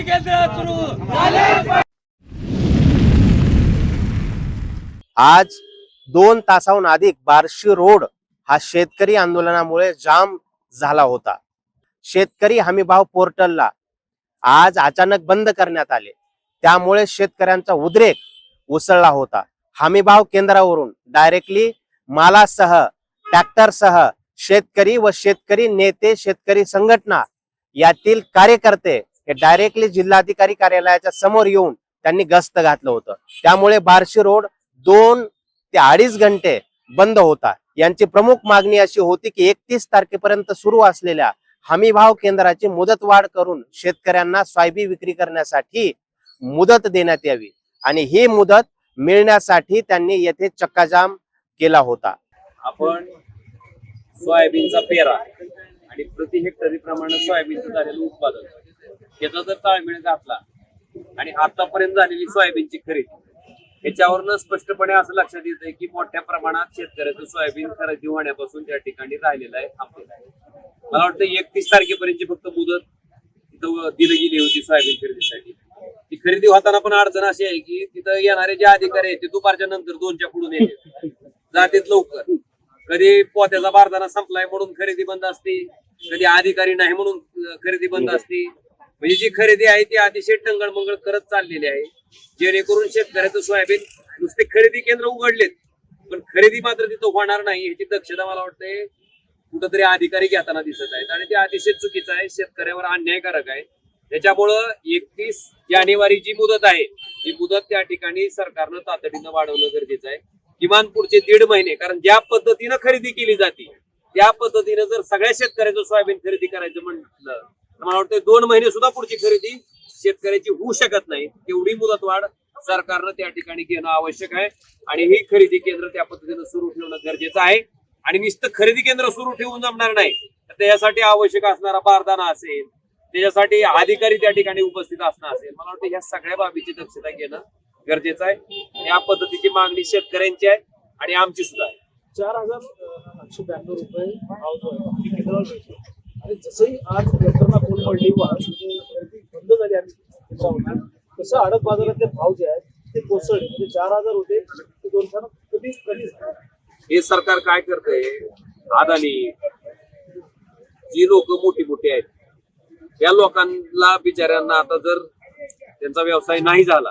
खरेदी केंद्र सुरू आज दोन तासाहून अधिक बार्शी रोड हा शेतकरी आंदोलनामुळे जाम झाला होता. शेतकरी हमीभाव पोर्टलला आज अचानक बंद करण्यात आले. त्यामुळे शेतकऱ्यांचा उद्रेक उसळला होता. हमीभाव केंद्रावरून डायरेक्टली मालासह ट्रॅक्टरसह शेतकरी व शेतकरी नेते शेतकरी संघटना यातील कार्यकर्ते हे डायरेक्टली जिल्हाधिकारी कार्यालयाच्या समोर येऊन त्यांनी गस्त घातलं होतं. त्यामुळे बार्शी रोड दोन ते अडीच घंटे बंद होता. यांची प्रमुख मागणी अशी होती की एकतीस तारखेपर्यंत सुरू असलेल्या हमीभाव केंद्राची मुदत वाढ करून शेतकऱ्यांना सोयाबीन विक्री करण्यासाठी मुदत देण्यात यावी आणि ही मुदत मिळण्यासाठी त्यांनी येथे चक्काजाम केला होता. आपण सोयाबीनचा पेरा आणि प्रति हेक्टरी प्रमाणे सोयाबीनचं झालेलं उत्पादन. याचा जर ताळमेळ घातला आणि आतापर्यंत झालेली सोयाबीनची खरेदी याच्यावरनं स्पष्टपणे असं लक्षात येतंय की मोठ्या प्रमाणात शेतकऱ्याचं सोयाबीन खरेदी होण्यापासून त्या ठिकाणी राहिलेलं आहे थांबलेलं आहे. मला वाटतं एकतीस तारखेपर्यंतची फक्त मुदत तिथं दिली गेली होती सोयाबीन खरेदीसाठी. ती खरेदी होताना पण अडचण अशी आहे की तिथं येणारे जे अधिकारी आहेत ते दुपारच्या नंतर दोनच्या पुढून येते जातेत लवकर. कधी पोत्याचा बारदाना संपलाय म्हणून खरेदी बंद असते कधी अधिकारी नाही म्हणून खरेदी बंद असते म्हणजे जी खरेदी आहे ती अतिशय टंगळमंगळ करत चाललेली आहे. जेणेकरून शेतकऱ्याचं सोयाबीन नुसते खरेदी केंद्र उघडलेत. पण खरेदी मात्र तिथं होणार नाही याची दक्षता मला वाटते कुठंतरी अधिकारी घेताना दिसत आहेत. आणि ते अतिशय चुकीचं आहे शेतकऱ्यावर अन्यायकारक आहे. त्याच्यामुळं एकतीस जानेवारी जी मुदत आहे ती मुदत त्या ठिकाणी सरकारनं तातडीनं वाढवणं गरजेचं आहे. किमान पुढचे दीड महिने कारण ज्या पद्धतीनं खरेदी केली जाते त्या पद्धतीनं जर सगळ्या शेतकऱ्याचं सोयाबीन खरेदी करायचं म्हटलं मला वाटतं दोन महिने सुद्धा पुढची खरेदी शेतकऱ्याची होऊ शकत नाही. तेवढी मुदतवाढ सरकारनं त्या ठिकाणी घेणं आवश्यक आहे. आणि ही खरेदी केंद्र त्या पद्धतीनं सुरू ठेवणं गरजेचं आहे. आणि नुसतं खरेदी केंद्र सुरू ठेवून जमणार नाही. तर त्याच्यासाठी आवश्यक असणारा बारदाना असेल त्याच्यासाठी अधिकारी त्या ठिकाणी उपस्थित असणं असेल. मला वाटतं ह्या सगळ्या बाबीची दक्षता घेणं गरजेचं आहे. या पद्धतीची मागणी शेतकऱ्यांची आहे आणि आमची सुद्धा आहे. चार हजार आठशे ब्याण्णव रुपये आणि जसंही आज यंत्रणा कोण पडली वाहतूक बंद झाली आम्ही तसं आडत बाजारातले भाव जे आहेत ते कोसळले. म्हणजे चार हजार होते ते दोन हजार कधी कमी हे सरकार काय करते अदानी जी लोक मोठी मोठी आहेत या लोकांना बिचाऱ्यांना आता जर त्यांचा व्यवसाय नाही झाला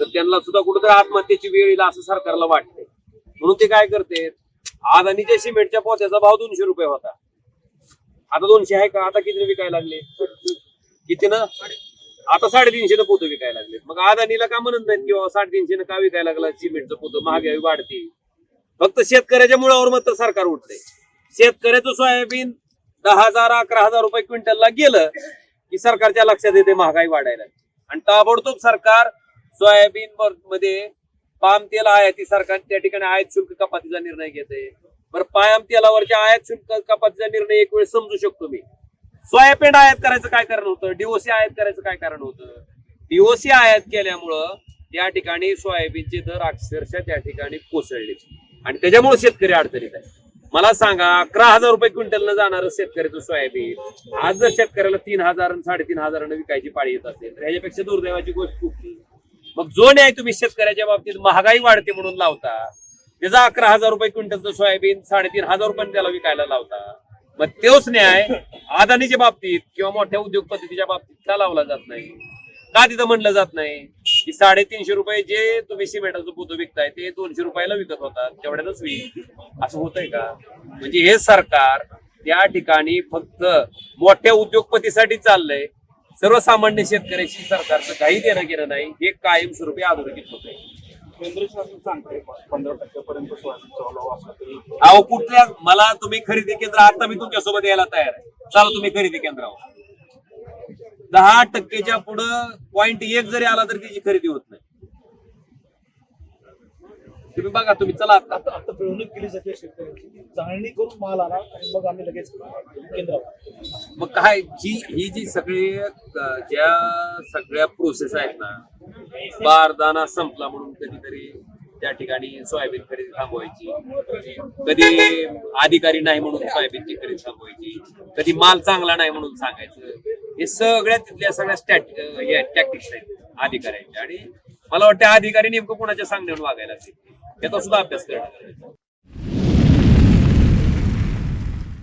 तर त्यांना सुद्धा कुठेतरी आत्महत्येची वेळ येईल असं सरकारला वाटते म्हणून ते काय करते अदानीच्या सिमेंटच्या पोत्याचा भाव दोनशे रुपये होता. आता दोनशे आहे का? आता किती विकायला लागले? किती ना? आता साडेतीनशे पोतं विकायला लागले मग अदानीला का म्हणत नाहीत किंवा साडेतीनशे का विकायला लागला? सिमेंटचं पोतं महागाई वाढते. फक्त शेतकऱ्याच्या मुळावर मात्र सरकार उठतंय. शेतकऱ्याचं सोयाबीन दहा हजार अकरा हजार रुपये क्विंटलला गेलं की सरकारच्या लक्षात येते महागाई वाढायला. आणि ताबडतोब सरकार सोयाबीन मध्ये पाम तेल आयाती सरकार त्या ठिकाणी आयात शुल्क कपातीचा निर्णय घेते बरं पाम तेलावरच्या आयात शुल्क कपातीचा निर्णय एक वेळ समजू शकतो मी. सोयाबीन आयात करायचं काय कारण होतं? डीओसी आयात करायचं काय कारण होतं? डीओसी आयात केल्यामुळं त्या ठिकाणी सोयाबीनचे दर अक्षरशः त्या ठिकाणी कोसळले. आणि त्याच्यामुळे शेतकरी अडचणीत आहे. मला सांगा अकरा हजार रुपये क्विंटलनं जाणारं शेतकऱ्याचं सोयाबीन आज जर शेतकऱ्याला तीन हजार साडेतीन हजारानं विकायची पाळी येत असेल तर ह्याच्यापेक्षा दुर्दैवाची गोष्ट कुठली मग जो न्याय तुम्ही शेतकऱ्याच्या बाबतीत महागाई वाढते म्हणून लावता त्याचा अकरा हजार रुपये क्विंटलचं सोयाबीन साडेतीन हजार रुपये त्याला विकायला लावता. मग तोच न्याय अदानीच्या बाबतीत किंवा मोठ्या उद्योगपतीच्या बाबतीत का लावला जात नाही? का तिथं म्हणलं जात नाही? की साडेतीनशे रुपये जे तुम्ही सिमेंटाचं पोतं विकताय ते दोनशे रुपयाला विकत होतात तेवढ्यातच विक असं होतंय का? म्हणजे हे सरकार त्या ठिकाणी फक्त मोठ्या उद्योगपतीसाठी चाललंय. सर्वसामान्य शेतकऱ्याशी सरकारचं काही देणं घेणं नाही. हे कायमस्वरूपी अधोरेखित होत आहे केंद्र शासन सांगते पंधरा टक्क्यापर्यंत सोयाबीन चालू असला तरी अहो कुठल्या मला तुम्ही खरेदी केंद्र आता मी तुमच्यासोबत यायला तयार आहे. चला तुम्ही खरेदी केंद्रावर. दहा टक्केच्या पुढं पॉइंट एक जरी आला तर त्याची खरेदी होत नाही. तुम्ही बघा तुम्ही चला आता. आता आता पिळवणूक केली जाते शेतकऱ्यांची. चाळणी करून माल आणा आणि मग आम्ही लगेच केंद्रावर. मग काय जी ही जी सगळी ज्या सगळ्या प्रोसेस आहेत ना बारदाना संपला म्हणून कधीतरी त्या ठिकाणी सोयाबीन खरेदी थांबवायची. कधी अधिकारी नाही म्हणून सोयाबीनची खरेदी थांबवायची. कधी माल चांगला नाही म्हणून सांगायचं. हे सगळ्या तिथल्या सगळ्या स्टॅट टॅक्टिक्स आहेत अधिकाऱ्यांच्या आणि मला वाटतं अधिकारी नेमकं कोणाच्या सांगण्यावर वागायला असेल याचा सुद्धा अभ्यास करणार